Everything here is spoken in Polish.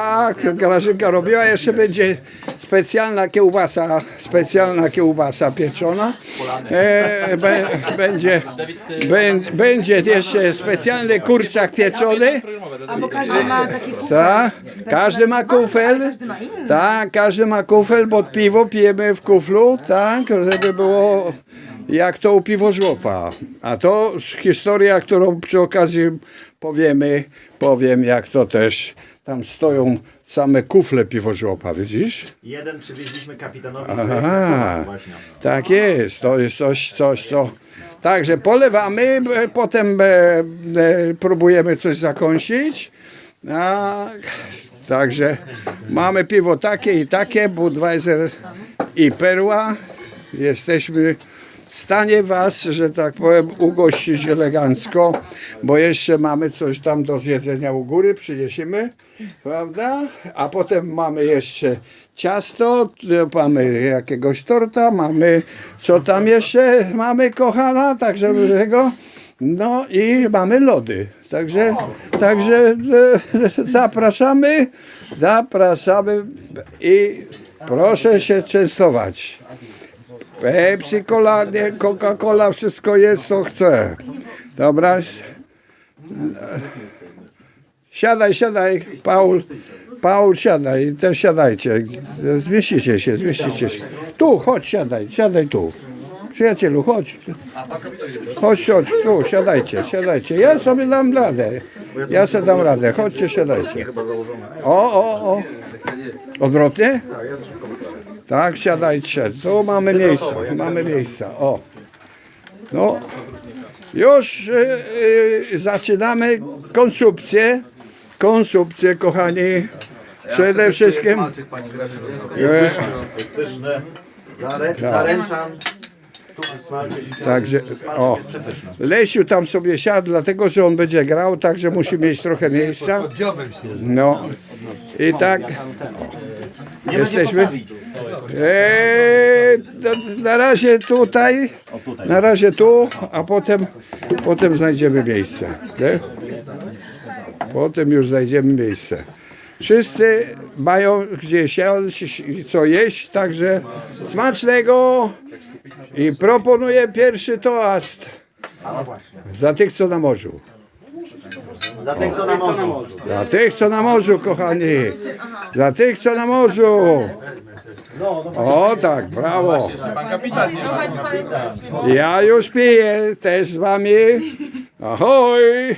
Tak, Grażynka robiła, jeszcze będzie specjalna kiełbasa, specjalna kiełbasa pieczona. E, be, będzie, bę- będzie jeszcze specjalny kurczak pieczony. Bo każdy ma taki kufel. Tak, każdy ma kufel. Tak, każdy ma kufel, bo piwo pijemy w kuflu, tak, żeby było jak to u piwożłopa. A to historia, którą przy okazji powiemy, powiem jak to też, tam stoją same kufle piwożłopa, widzisz? Jeden przywieźliśmy kapitanowi Aha. z właśnie. Tak jest, to jest coś, coś, co... Także polewamy, e, potem e, e, próbujemy coś zakąsić. A, także mamy piwo takie i takie, Budweiser i Perła. Jesteśmy stanie Was, że tak powiem, ugościć elegancko, bo jeszcze mamy coś tam do zjedzenia u góry, przyniesiemy, prawda? A potem mamy jeszcze ciasto, mamy jakiegoś torta, mamy, co tam jeszcze mamy, kochana, także tego, no i mamy lody. Także, także e, zapraszamy, zapraszamy i proszę się częstować. Pepsi, cola, nie, Coca-Cola, wszystko jest, co chce. Dobra. Siadaj, siadaj, Paul. Paul, siadaj, też siadajcie. Zmieścicie się, zmieścicie się. Tu, chodź, siadaj, siadaj tu. Przyjacielu, chodź. Chodź, chodź, tu, siadajcie, siadajcie. Ja sobie dam radę. Ja sobie dam radę. Chodźcie, siadajcie. O, o, o. Odwrotnie? Tak, siadajcie. Tu mamy miejsca, mamy miejsca. O. No, już y, y, zaczynamy konsumpcję. Konsumpcję, kochani. Przede wszystkim. Jest pyszne. Zare, zaręczam. Tu. Także, o. Lesiu tam sobie siadł, dlatego że on będzie grał, także musi mieć trochę miejsca. No. I tak. Jesteśmy. Eee, to na razie tutaj, na razie tu, a potem, potem znajdziemy miejsce. Nie? Potem już znajdziemy miejsce. Wszyscy mają gdzie siąść i co jeść, także smacznego i proponuję pierwszy toast za tych, co na morzu. Za tych, co na morzu. Za tych, co na morzu, kochani. Za tych, co na morzu. O tak, brawo. Ja już piję też z wami. Ahoj.